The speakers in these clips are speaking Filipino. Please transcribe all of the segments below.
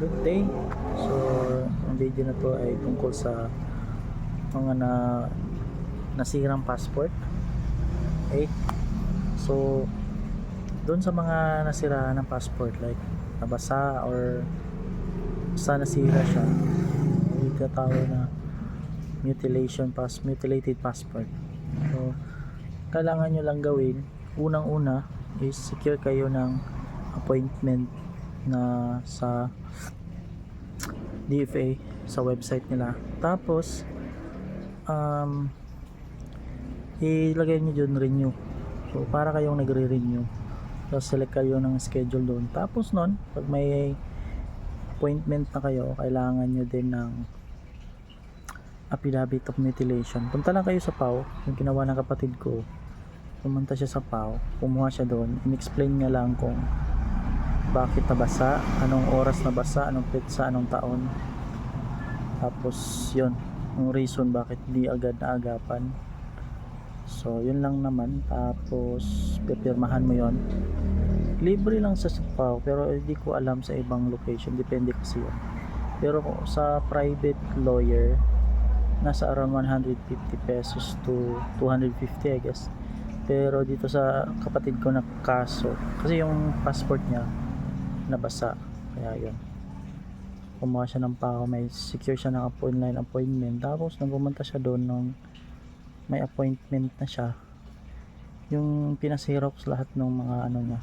Good day. So, ang video na to ay tungkol sa mga na nasirang passport. Okay? So, doon sa mga nasira ng passport like nabasa or sa nasira siya, may katawag na mutilation pass mutilated passport. So, kailangan nyo lang gawin unang-una is secure kayo ng appointment na sa DFA sa website nila. Tapos um ilagay niyo doon renew. So para kayong nagre-renew. So select kayo ng schedule doon. Tapos noon, pag may appointment na kayo, kailangan niyo din ng affidavit of mutilation. Punta lang kayo sa PAW, yung ginawa ng kapatid ko. Pumunta siya sa PAW, kumuha siya doon, in-explain niya lang kung bakit nabasa, anong oras nabasa, anong petsa, anong taon. Tapos, yun, yung reason bakit di agad naagapan. So, yun lang naman. Tapos, pipirmahan mo yon Libre lang sa Sipaw, pero hindi ko alam sa ibang location. Depende kasi yun. Pero sa private lawyer, nasa around 150 pesos to 250 I guess. Pero dito sa kapatid ko na kaso, kasi yung passport niya, nabasa. Kaya yun. Kumuha siya ng pako, may secure siya ng online appointment. Tapos nang pumunta siya doon nung may appointment na siya, yung pinasirox lahat ng mga ano niya,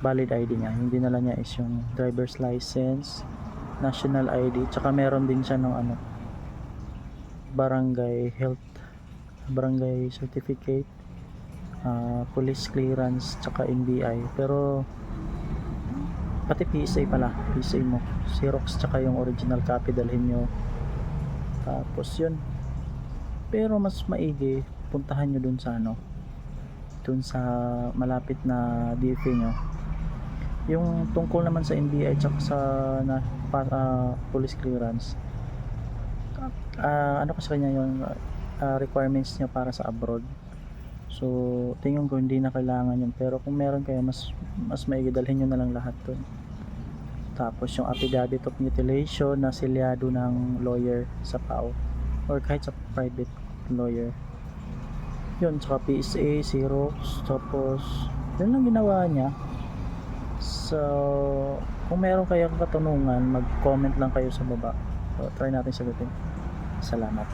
valid ID niya. Yung dinala niya is yung driver's license, national ID, tsaka meron din siya ng ano, barangay health, barangay certificate, ah, police clearance, tsaka NBI. Pero pati PSA pala PSA mo. Xerox tsaka yung original copy dalhin nyo. Tapos yun. Pero mas maigi puntahan nyo dun sa ano dun sa malapit na DFA nyo. Yung tungkol naman sa NBI tsaka sa na, pa, ah, police clearance. Ah, ano kasi kanya yung ah, requirements niya para sa abroad So, tingin ko hindi na kailangan yun. Pero kung meron kayo, mas, mas maigi dalhin nyo na lang lahat dun. Tapos yung affidavit of mutilation na silyado ng lawyer sa PAO. Or kahit sa private lawyer. Yun, tsaka PSA, Xerox, tapos yun lang ginawa niya. So, kung meron kayong katanungan, mag-comment lang kayo sa baba. So, try natin sagutin. Salamat.